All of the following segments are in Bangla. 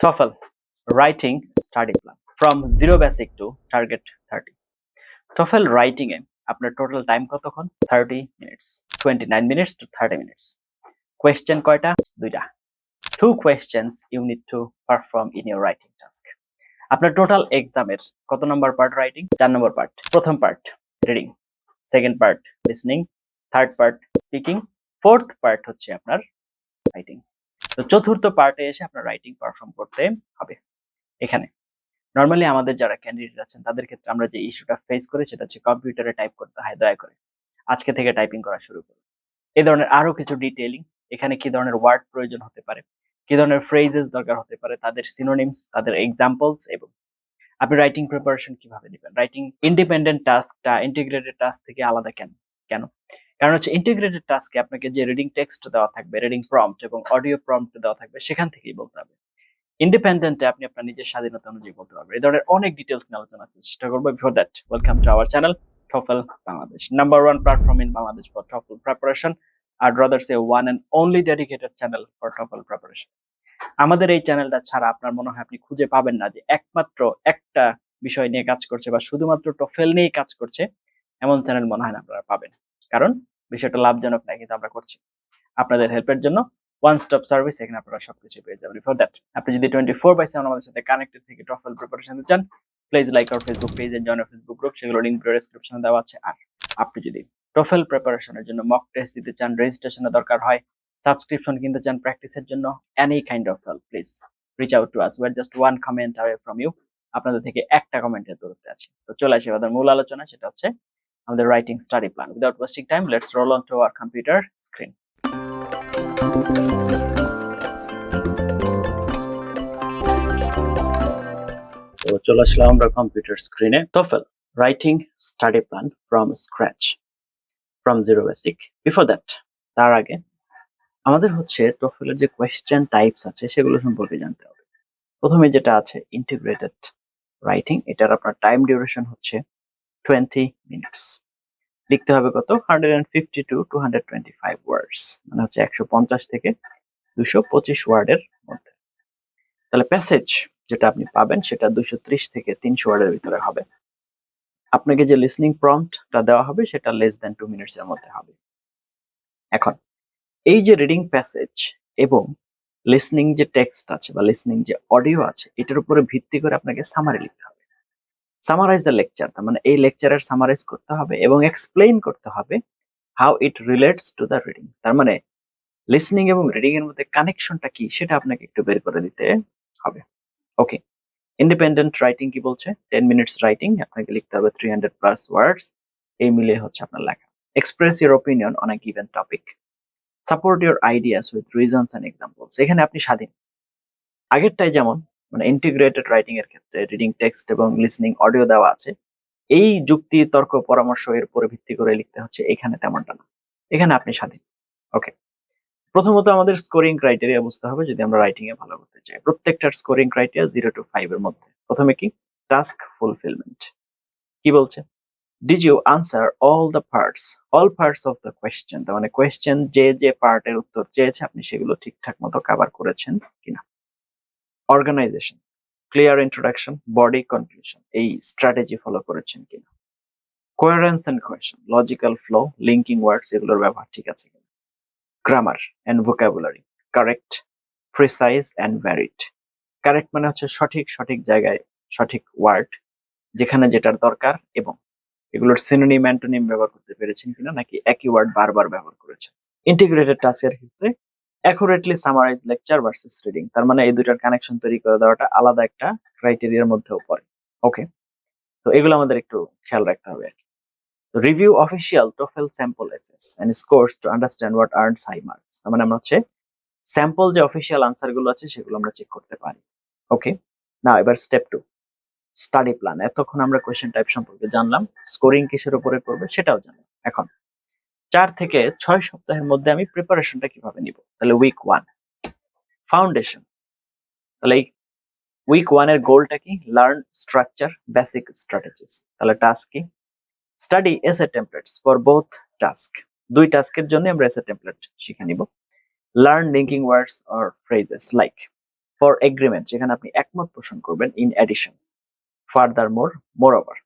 TOEFL Writing Study Plan. From Zero Basic to Target 30 TOEFL Writing এ আপনার টোটাল টাইম কতক্ষণ 30 minutes 29 minutes to 30 minutes question কয়টা? দুইটা। Two questions you need to perform in your writing task আপনার টোটাল এক্সামের কত নম্বর পার্ট রাইটিং চার নম্বর পার্ট প্রথম part reading second part listening third part speaking fourth part হচ্ছে আপনার রাইটিং তো চতুর্থ পার্টে এসে আপনার রাইটিং পারফর্ম করতে হবে। এখানে। নর্মালি আমাদের যারা ক্যান্ডিডেট আছেন, তাদের ক্ষেত্রে আমরা যে ইস্যুটা ফেস করি, সেটা হচ্ছে কম্পিউটারে টাইপ করতে হয়, দয়া করে। আজকে থেকে টাইপিং করা শুরু করুন। এই ধরনের আরও কিছু ডিটেইলিং এখানে কি ধরনের ওয়ার্ড প্রয়োজন হতে পারে, কি ধরনের ফ্রেজেস দরকার হতে পারে, তাদের সিনোনিমস তাদের এক্সাম্পলস এবং আপনি রাইটিং প্রিপারেশন কীভাবে নেবেন? রাইটিং ইন্ডিপেন্ডেন্ট টাস্কটা ইন্টিগ্রেটেড টাস্ক থেকে আলাদা কেন? কেন? কারণ হচ্ছে ইন্টিগ্রেটেড টাস্কে আপনাকে যে রিডিং টেক্সট দেওয়া থাকবে রিডিং প্রম্পট এবং অডিও প্রম্পট দেওয়া থাকবে, সেখান থেকেই বলতে হবে। ইন্ডিপেন্ডেন্টে আপনি আপনার নিজের স্বাধীনতা অনুযায়ী বলতে পারবেন। এই ধরনের অনেক ডিটেলস নিয়ে আলোচনা চেষ্টা করব before that welcome to our channel TOEFL Bangladesh number one platform in Bangladesh for TOEFL preparation or rather say one and only dedicated channel for TOEFL preparation আমাদের এই চ্যানেলটা ছাড়া আপনার মনে হয় আপনি খুঁজে পাবেন না যে একমাত্র একটা বিষয় নিয়ে কাজ করছে বা শুধুমাত্র টফেল নিয়েই কাজ করছে, এমন চ্যানেল মনে হয় না আপনারা পাবেন। কারণ বিষয়টা লাভজনক না কিন্তু আমরা করছি। আপনাদের হেল্পের জন্য ওয়ান স্টপ সার্ভিস এখানে আপনারা সবকিছু পেয়ে যাবেন। ফর দ্যাট আপনি যদি টোয়েন্টি ফোর বাই সেভেন আমাদের সাথে কানেক্টেড থেকে টফেল প্রিপারেশন চান please like our Facebook page and join Facebook group সেগুলো লিঙ্ক ডেসক্রিপশনে দেওয়া আছে। আর আপনি যদি টফেল প্রিপারেশনের জন্য মক টেস্ট দিতে চান রেজিস্ট্রেশনের দরকার হয় সাবস্ক্রিপশন কিনতে চান প্র্যাকটিসের জন্য any kind of help please reach out to us we're just one comment away from you আপনাদের থেকে একটা কমেন্টের দূরত্বে আছে। তো চলে আসি আমাদের মূল আলোচনা সেটা হচ্ছে আমাদের writing study plan without wasting time let's roll on to our computer screen তো চলে আসলাম আমরা কম্পিউটার স্ক্রিনে TOEFL writing study plan from scratch from zero basic before that তার আগে আমাদের হচ্ছে এর যে কোয়েশ্চেন টাইপস আছে, সেগুলো সম্পর্কে জানতে হবে। প্রথমে যেটা আছে ইন্টিগ্রেটেড রাইটিং এটার আপনার টাইম ডিউরেশন হচ্ছে টোয়েন্টি মিনিটস লিখতে হবে কত? Hundred and fifty to two hundred twenty five words মানে হচ্ছে একশো পঞ্চাশ থেকে দুশো পঁচিশ ওয়ার্ডের মধ্যে। তাহলে প্যাসেজ যেটা আপনি পাবেন, সেটা দুশো ত্রিশ থেকে তিনশো ওয়ার্ডের ভিতরে হবে। আপনাকে যে লিসনিং প্রম্পটটা দেওয়া হবে, সেটা লেস দেন টু মিনিটস এর মধ্যে হবে। এখন, এই যে রিডিং প্যাসেজ এবং লিসনিং যে টেক্সট আছে বা লিসনিং যে অডিও আছে, এটার উপরে ভিত্তি করে আপনাকে সামারি লিখতে হবে। সামারাইজ দ্য লেকচার তার মানে এই লেকচারের সামারাইজ করতে হবে এবং এক্সপ্লেইন করতে হবে how it relates to the reading তার মানে লিসনিং এবং রিডিং এর মধ্যে কানেকশনটা কি সেটা আপনাকে একটু বের করে দিতে হবে। ওকে ইন্ডিপেন্ডেন্ট রাইটিং কি বলছে? টেন মিনিটস রাইটিং আপনাকে লিখতে হবে থ্রি হান্ড্রেড প্লাস ওয়ার্ডস এই মিলে হচ্ছে আপনার লেখা। Express your opinion on a given topic support your ideas with reasons and examples এখানে আপনি স্বাধীন। আগেরটাই যেমন মানে ইন্টিগ্রেটেড রাইটিং এর ক্ষেত্রে রিডিং টেক্সট এবং লিসনিং অডিও দেওয়া আছে। এই যুক্তি, তর্ক, পরামর্শ এর উপরে ভিত্তি করে লিখতে হচ্ছে এখানে তেমনটা না। এখানে আপনি স্বাধীন। ওকে প্রথমত আমাদের স্কোরিং ক্রাইটেরিয়া বুঝতে হবে যদি আমরা রাইটিং এ ভালো করতে চাই। প্রত্যেকটার scoring criteria zero to five এর মধ্যে। প্রথমে কি? টাস্ক ফুলফিলমেন্ট কি বলছে? Did you answer all the parts all parts of the question মানে কোয়েশ্চেন যে যে পার্টের উত্তর চেয়েছে, আপনি সেগুলো ঠিকঠাক মতো কভার করেছেন কিনা। Organisation clear introduction body conclusion এই স্ট্র্যাটেজি ফলো করেছেন কিনা? Coherence and cohesion logical flow linking words এগুলোর ব্যবহার ঠিক আছে কিনা? Grammar and vocabulary correct precise and varied correct মানে হচ্ছে সঠিক সঠিক জায়গায় সঠিক ওয়ার্ড যেখানে যেটার দরকার এবং এগুলোর সিনোনিম অ্যান্টোনিম ব্যবহার করতে পেরেছেন কিনা নাকি একই ওয়ার্ড বারবার ব্যবহার করেছেন? ইন্টিগ্রেটেড টাস্কের ক্ষেত্রে accurately summarise lecture versus reading তার মানে এই দুটার কানেকশন তৈরি করে দেওয়াটা আলাদা একটা ক্রাইটেরিয়ার মধ্যেও পড়ে ওকে তো এগুলো আমাদের একটু খেয়াল রাখতে হবে আর কি। Review official TOEFL sample essays and scores to understand what earns high marks তার মানে আমরা হচ্ছে স্যাম্পল যে অফিসিয়াল আনসারগুলো আছে সেগুলো আমরা চেক করতে পারি ওকে না এবার স্টেপ টু স্টাডি প্ল্যান এতক্ষণ আমরা কোয়েশ্চেন টাইপ সম্পর্কে জানলাম স্কোরিং কিসের উপরে করবে সেটাও জানলাম, এখন চার থেকে ছয় সপ্তাহের মধ্যে আমি প্রিপারেশনটা কীভাবে নিব? তাহলে উইক ওয়ান ফাউন্ডেশন তাহলে উইক ওয়ানের গোলটা কি? লার্ন স্ট্রাকচার বেসিক স্ট্র্যাটেজিস তাহলে টাস্ক কি? স্টাডি এসে টেমপ্লেটস ফর বোথ টাস্ক দুই টাস্কের জন্য আমরা এসে টেমপ্লেট শিখে নিব। Learn linking words or phrases like for agreement যেখানে আপনি একমত পোষণ করবেন in addition furthermore moreover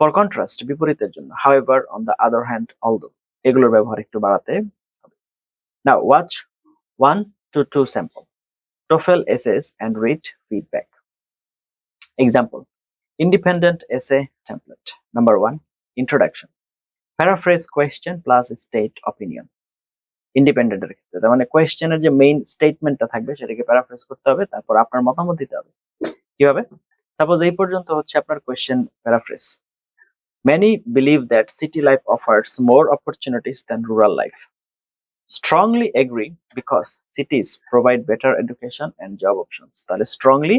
for contrast বিপরীতের জন্য however on the other hand although এগুলোর ব্যবহার একটু বাড়াতে হবে now watch one to two sample TOEFL essays and read feedback. Example, Independent essay template. Number one, Introduction. Paraphrase question plus state opinion. Independent এর ক্ষেত্রে তার মানে কোয়েশ্চেনের যে মেইন স্টেটমেন্টটা থাকবে, সেটাকে প্যারাফ্রেজ করতে হবে, তারপর আপনার মতামত দিতে হবে কীভাবে সাপোজ এই পর্যন্ত হচ্ছে আপনার question paraphrase Many believe that city life offers more opportunities than rural life. Strongly agree because cities provide better education and job options. তাহলে strongly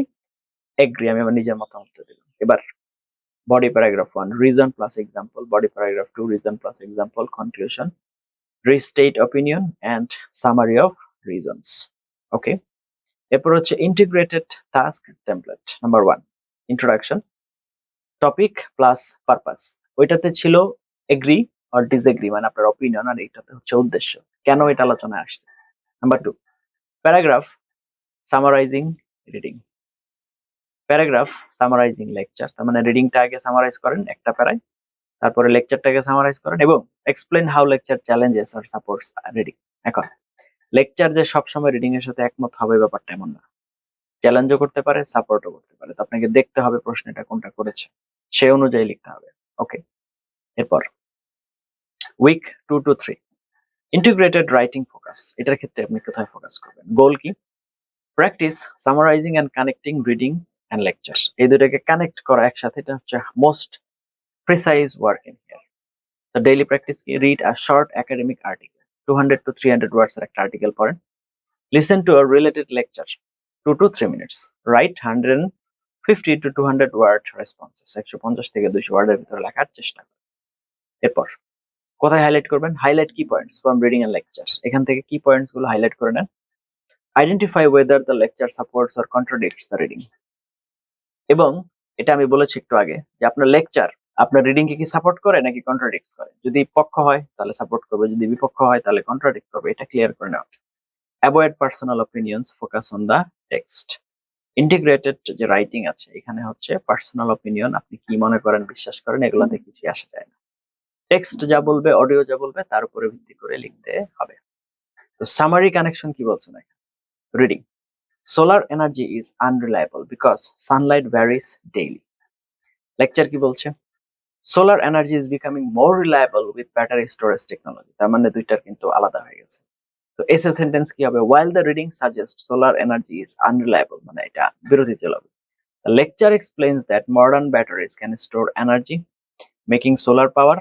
agree আমি আমার নিজের মতামত দিলাম এবার body paragraph 1 reason plus example body paragraph 2 reason plus example conclusion restate opinion and summary of reasons okay এরপর হচ্ছে integrated task template number 1 introduction Topic plus purpose ওইটাতে ছিল এগ্রি আর ডিসএগ্রি মানে আপনার অপিনিয়ন আর এইটাতে হচ্ছে উদ্দেশ্য। কেন এটা আলোচনায় আসছে? Number two paragraph summarising reading paragraph summarising lecture তার মানে রিডিংটা আগে সামারাইজ করেন একটা প্যারায়, তারপরে লেকচারটাকে সামারাইজ করেন এবং explain how lecture challenges or supports reading এখন লেকচার যে সবসময় রিডিং এর সাথে একমত হবে ব্যাপারটা এমন না। চ্যালেঞ্জও করতে পারে সাপোর্টও করতে পারে। তো আপনাকে দেখতে হবে প্রশ্নটা কোনটা করেছে। সে অনুযায়ী লিখতে হবে। ওকে, এরপর। Week two to three integrated writing focus এটার ক্ষেত্রে আপনি কোথায় ফোকাস করবেন? গোল কি? Practice summarising and connecting reading and lecture এই দুটাকে কানেক্ট করা একসাথে, এটা হচ্ছে most precise work in here তো ডেইলি প্র্যাকটিস কি? Read a short academic article two hundred to three hundred words এর একটা আর্টিকেল পড়েন। Listen to R related lecture two to three minutes write hundred fifty to two hundred word responses একশো পঞ্চাশ থেকে দুইশো ওয়ার্ডের ভিতরে লেখার চেষ্টা করেন। এরপর, কোথায় হাইলাইট করবেন? Highlight key points from reading and lecture এখান থেকে কি পয়েন্টসগুলো হাইলাইট করে নেন। Identify whether the lecture supports or contradicts the reading এবং এটা আমি বলেছি একটু আগে যে আপনার লেকচার আপনার রিডিং কে সাপোর্ট করে নাকি কন্ট্রাডিক্টস করে? যদি পক্ষ হয়, তাহলে সাপোর্ট করবে। যদি বিপক্ষ হয়, তাহলে কন্ট্রাডিক্ট করবে। এটা ক্লিয়ার করে নেওয়া। Avoid personal opinions focus on the text integrated যে রাইটিং আছে এখানে হচ্ছে পার্সোনাল অপিনিয়ন আপনি কি মনে করেন বিশ্বাস করেন এগুলোতে কিছু আসা যায় না। টেক্সট যা বলবে অডিও যা বলবে তার উপরে ভিত্তি করে লিখতে হবে। তো সামারি কানেকশন কি বলছেন এখানে? Reading solar energy is unreliable because sunlight varies daily lecture কি বলছে? Solar energy is becoming more reliable with battery storage technology তার মানে দুইটার কিন্তু আলাদা হয়ে গেছে। তো এসে সেন্টেন্স কি হবে? While the reading suggest solar energy is unreliable মানে এটা বিরোধী চলে হবে The lecture explains that modern batteries can store energy, making solar power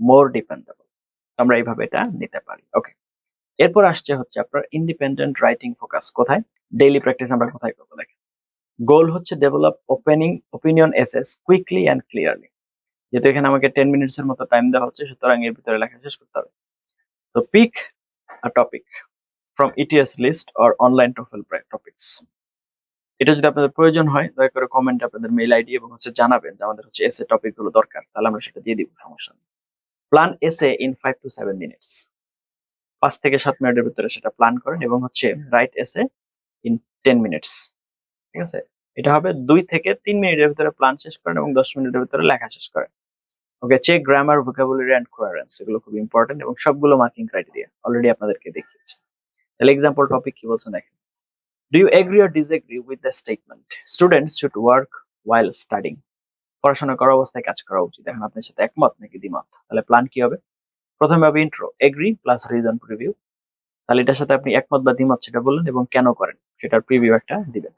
more dependable. আমরা এইভাবে এটা নিতে পারি। ওকে এরপর আসছে হচ্ছে আপনার ইন্ডিপেন্ডেন্ট রাইটিং ফোকাস কোথায়? ডেইলি প্র্যাকটিস আমরা কোথায় করব দেখেন। গোল হচ্ছে develop opening opinion essays quickly and clearly যেহেতু এখানে আমাকে টেন মিনিটস এর মতো টাইম দেওয়া হচ্ছে সুতরাং এর ভিতরে লেখা শেষ করতে হবে। তো pick a topic from ETS list or online TOEFL topics এটা যদি আপনাদের প্রয়োজন হয়, দয়া করে কমেন্ট আপনাদের মেইল আইডি এবং হচ্ছে জানাবেন যে আমাদের হচ্ছে এসে টপিকগুলো দরকার, তাহলে আমরা সেটা দিয়ে দিব, সমস্যা নেই। Plan essay in five to seven minutes পাঁচ থেকে সাত মিনিটের ভিতরে সেটা প্ল্যান করেন এবং হচ্ছে রাইট এসে ইন টেন মিনিটস ঠিক আছে? এটা হবে দুই থেকে তিন মিনিটের ভিতরে প্ল্যান শেষ করেন এবং দশ মিনিটের ভিতরে লেখা শেষ করেন। Okay check grammar vocabulary and coherence এগুলো খুব ইম্পর্টেন্ট এবং সবগুলো মার্কিং ক্রাইটেরিয়া অলরেডি আপনাদেরকে দেখিয়েছি। তাহলে এক্সাম্পল টপিক কি বলছেন দেখেন। Do you agree or disagree with the statement students should work while studying পড়াশোনা করা অবস্থায় কাজ করা উচিত। এখন আপনার সাথে একমত নাকি দ্বিমত? তাহলে প্ল্যান কি হবে? প্রথমে হবে intro agree plus reason preview তাহলে এটার সাথে আপনি একমত বা দ্বিমত সেটা বললেন এবং কেন করেন? সেটার প্রিভিউ একটা দিবেন।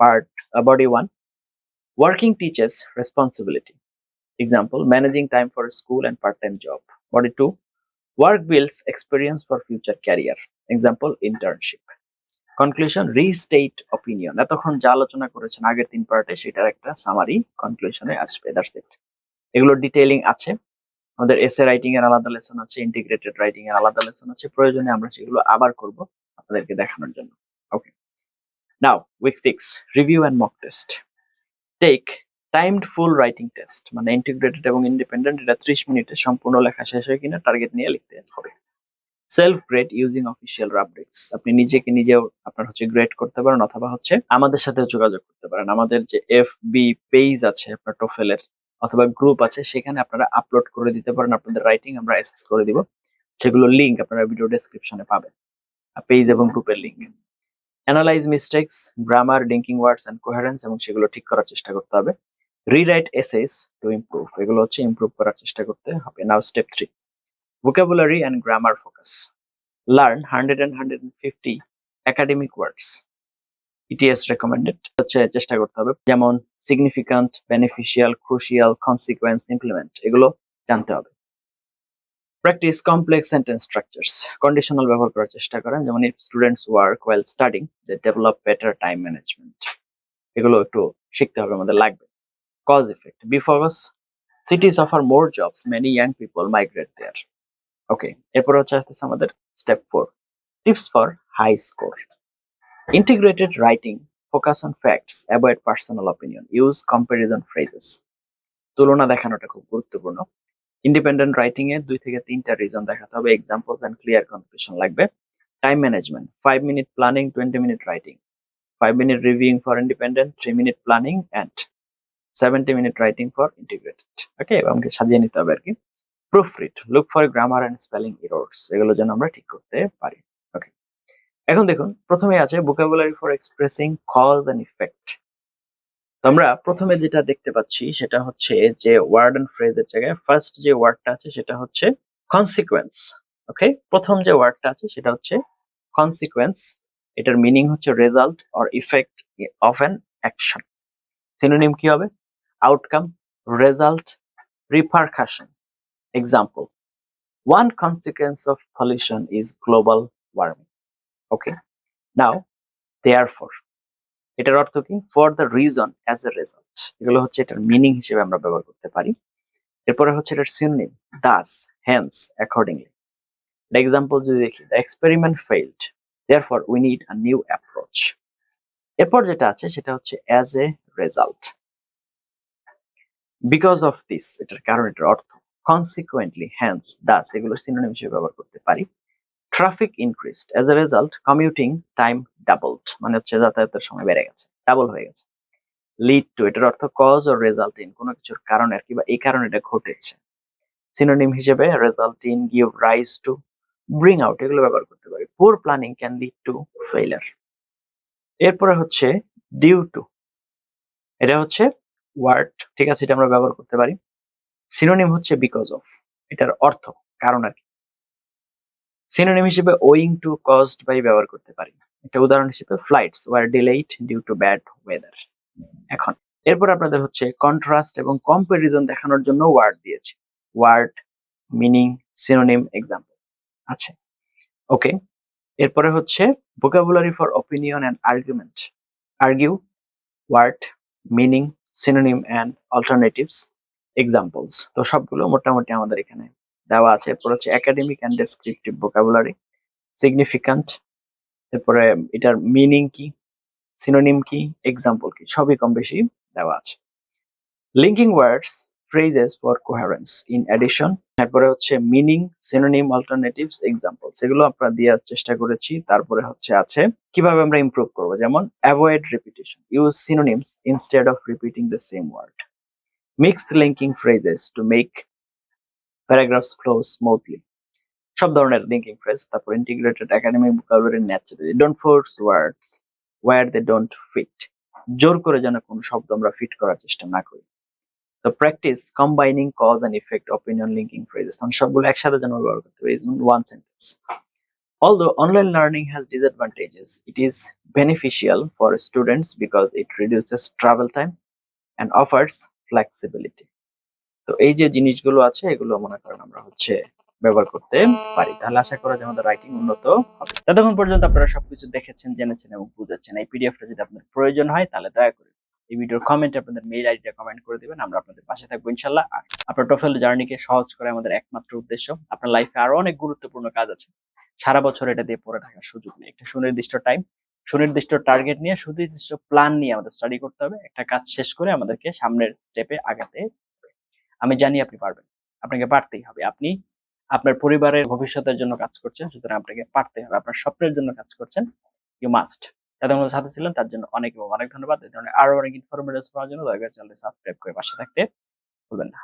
Part body one working teachers responsibility time for school and part time job body two work builds experience for future career example internship conclusion restate opinion এতক্ষণ যা আলোচনা করেছেন, আগের তিন পার্টে সেটার একটা সামারি কনক্লুশনে আসবে দ্যাটস ইট এগুলোর ডিটেইলিং আছে, আমাদের এসে রাইটিং এর আলাদা লেসন আছে ইন্টিগ্রেটেড রাইটিং এর আলাদা লেসন আছে, প্রয়োজনে আমরা সেগুলো আবার করব আপনাদেরকে দেখানোর জন্য। Okay now week six review and mock test take timed full writing test মানে ইন্টিগ্রেটেড এবং ইন্ডিপেন্ডেন্ট এটা ত্রিশ মিনিটে সম্পূর্ণ লেখা শেষ হয় কিনা টার্গেট নিয়ে লিখতে হবে। Self grade using official rubrics আপনি নিজেকে নিজেও আপনার হচ্ছে গ্রেড করতে পারেন অথবা হচ্ছে আমাদের সাথে যোগাযোগ করতে পারেন। আমাদের যে এফ বি পেজ আছে আপনার টোফেলের অথবা গ্রুপ আছে, সেখানে আপনারা আপলোড করে দিতে পারেন। আপনাদের রাইটিং আমরা অ্যাসেস করে দিব। সেগুলো লিংক আপনারা ভিডিও ডেসক্রিপশনে পাবেন। পেজ এবং গ্রুপের link analyse mistakes grammar linking words and coherence এবং সেগুলো ঠিক করার চেষ্টা করতে হবে। রিরাইট এসেস টু ইমপ্রুভ এগুলো হচ্ছে ইমপ্রুভ করার চেষ্টা করতে হবে। Now step three vocabulary and grammar focus learn 100 and 150 academic words ETS recommended হচ্ছে চেষ্টা করতে হবে। যেমন, significant, beneficial, crucial, consequence, implement এগুলো জানতে হবে। Practice complex sentence structures conditional ব্যবহার করার চেষ্টা করেন। যেমন if students work while studying they develop better time management এগুলো একটু শিখতে হবে, আমাদের লাগবে। Cause effect because cities offer more jobs many young people migrate there okay এরপর হচ্ছে আসতেছে আমাদের step four tips for high score integrated writing focus on facts avoid personal opinion use comparison phrases তুলনা দেখানোটা খুব গুরুত্বপূর্ণ। ইন্ডিপেন্ডেন্ট রাইটিং এ দুই থেকে তিনটা রিজন দেখাতে হবে এক্সাম্পল এন্ড ক্লিয়ার কনক্লুশন লাগবে। Time management five minute planning twenty minute writing five minute reviewing for independent three minute planning and seventy minute writing for integrated okay আমাকে সাজিয়ে নিতে হবে আর কি proofread look for grammar and spelling errors এগুলো যেন আমরা ঠিক করতে পারি ওকে এখন দেখুন, প্রথমে আছে vocabulary for expressing cause and effect আমরা প্রথমে যেটা দেখতে পাচ্ছি, সেটা হচ্ছে যে ওয়ার্ড এন্ড ফ্রেজের জায়গায় ফার্স্ট যে ওয়ার্ডটা আছে, সেটা হচ্ছে কনসিকুয়েন্স ওকে প্রথম যে ওয়ার্ডটা আছে, সেটা হচ্ছে কনসিকুয়েন্স এটার মিনিং হচ্ছে result or effect of an action synonym কি হবে? Outcome result repercussion example one consequence of pollution is global warming okay now therefore এটার অর্থ কি? For the reason as a result এগুলো হচ্ছে এটার মিনিং হিসেবে আমরা ব্যবহার করতে পারি। এরপরে হচ্ছে এটার synonym thus hence accordingly example যদি দেখি the experiment failed therefore we need a new approach এরপর যেটা আছে, সেটা হচ্ছে as a result because of this এটার কারণ, এটার অর্থ কনসিকুয়েন্টলি হ্যান্স দাস এগুলো সিনোনিম হিসেবে ব্যবহার করতে পারি traffic increased as a result commuting time doubled মানে হচ্ছে যাতায়াতের সময় বেড়ে গেছে ডাবল হয়ে গেছে। লিড টু এটার অর্থ কজ ও রেজাল্ট ইন কোনো কিছুর কারণে আর কি বা এই কারণে এটা ঘটেছে। সিনোনিম হিসেবে result in give rise to bring out এগুলো ব্যবহার করতে পারি। Poor planning can lead to failure এরপরে হচ্ছে ডিউ টু এটা হচ্ছে ওয়ার্ড ঠিক আছে, এটা আমরা ব্যবহার করতে পারি। সিনোনিম হচ্ছে বিকজ অফ এটার অর্থ, কারণ আর কি। সিনোনিম হিসেবে ওয়িং টু কজড বাই ব্যবহার করতে পারি। একটা উদাহরণ হিসেবে flights were delayed due to bad weather এখন, এরপর আপনাদের হচ্ছে কন্ট্রাস্ট এবং কম্পারিজন দেখানোর জন্য ওয়ার্ড দিয়েছি। ওয়ার্ড মিনিং সিনোনিম এক্সাম্পল আছে ওকে, এরপরে হচ্ছে vocabulary for opinion and argument argue word meaning synonym and alternatives examples তো সবগুলো মোটামুটি আমাদের এখানে দেওয়া আছে। এরপর হচ্ছে academic and descriptive vocabulary significant এরপরে এটার মিনিং কি সিনোনিম কি এক্সাম্পল কি, সবই কম বেশি দেওয়া আছে। Linking words phrases for coherence in addition তারপরে হচ্ছে মিনিং সিনোনিম অল্টারনেটিভস এক্সাম্পলস এগুলো আমরা দেওয়ার চেষ্টা করেছি, তারপরে হচ্ছে আছে। কীভাবে আমরা ইমপ্রুভ করব? যেমন avoid repetition use synonyms instead of repeating the same word mixed linking phrases to make paragraphs flow smoothly সব ধরনের লিঙ্কিং ফ্রেজ তারপর integrated academic vocabulary naturally don't force words where they don't fit জোর করে যেন কোনো শব্দ আমরা ফিট করার চেষ্টা না করি। তো practice combining cause and effect opinion linking phrases তখন সবগুলো একসাথে যেন ব্যবহার করতে পারি one sentence Although online learning has disadvantages, it is beneficial for students because it reduces travel time and offers flexibility. তো এই যে জিনিসগুলো আছে এগুলো মনে করেন আমরা হচ্ছে ব্যবহার করতে পারি। তাহলে আশা করা যায় আমাদের রাইটিং উন্নত হবে। ততক্ষণ পর্যন্ত আপনারা সবকিছু দেখেছেন জেনেছেন এবং বুঝেছেন। এই পিডিএফটা যদি আপনার প্রয়োজন হয় তাহলে দয়া করে এই ভিডিওর কমেন্টে আপনাদের মেইল আইডিটা কমেন্ট করে দিবেন, আমরা আপনাদের পাশে থাকব ইনশাল্লাহ। আর আপনার টোফেল জার্নিকে সহজ করে আমাদের একমাত্র উদ্দেশ্য, আপনার লাইফে আরও অনেক গুরুত্বপূর্ণ কাজ আছে। সারা বছর এটা দিয়ে পড়ে থাকার সুযোগ নেই। একটা সুনির্দিষ্ট টাইম সুনির্দিষ্ট টার্গেট নিয়ে, সুনির্দিষ্ট প্ল্যান নিয়ে আমাদের স্টাডি করতে হবে। একটা কাজ শেষ করে আমাদেরকে সামনের স্টেপে আগাতে আমি জানি আপনি পারবেন। আপনাকে পারতেই হবে। আপনি আপনার পরিবারের ভবিষ্যতের জন্য কাজ করছেন, সুতরাং আপনাকে পারতে হবে। আপনার স্বপ্নের জন্য কাজ করছেন ইউ মাস্ট যাদের মধ্যে সাথে ছিলেন, তার জন্য অনেক অনেক ধন্যবাদ। এই ধরনের আরও অনেক ইনফরমেটিভ পাওয়ার জন্য দয়া করে চ্যানেলটি সাবস্ক্রাইব করে পাশে থাকতে ভুলবেন না।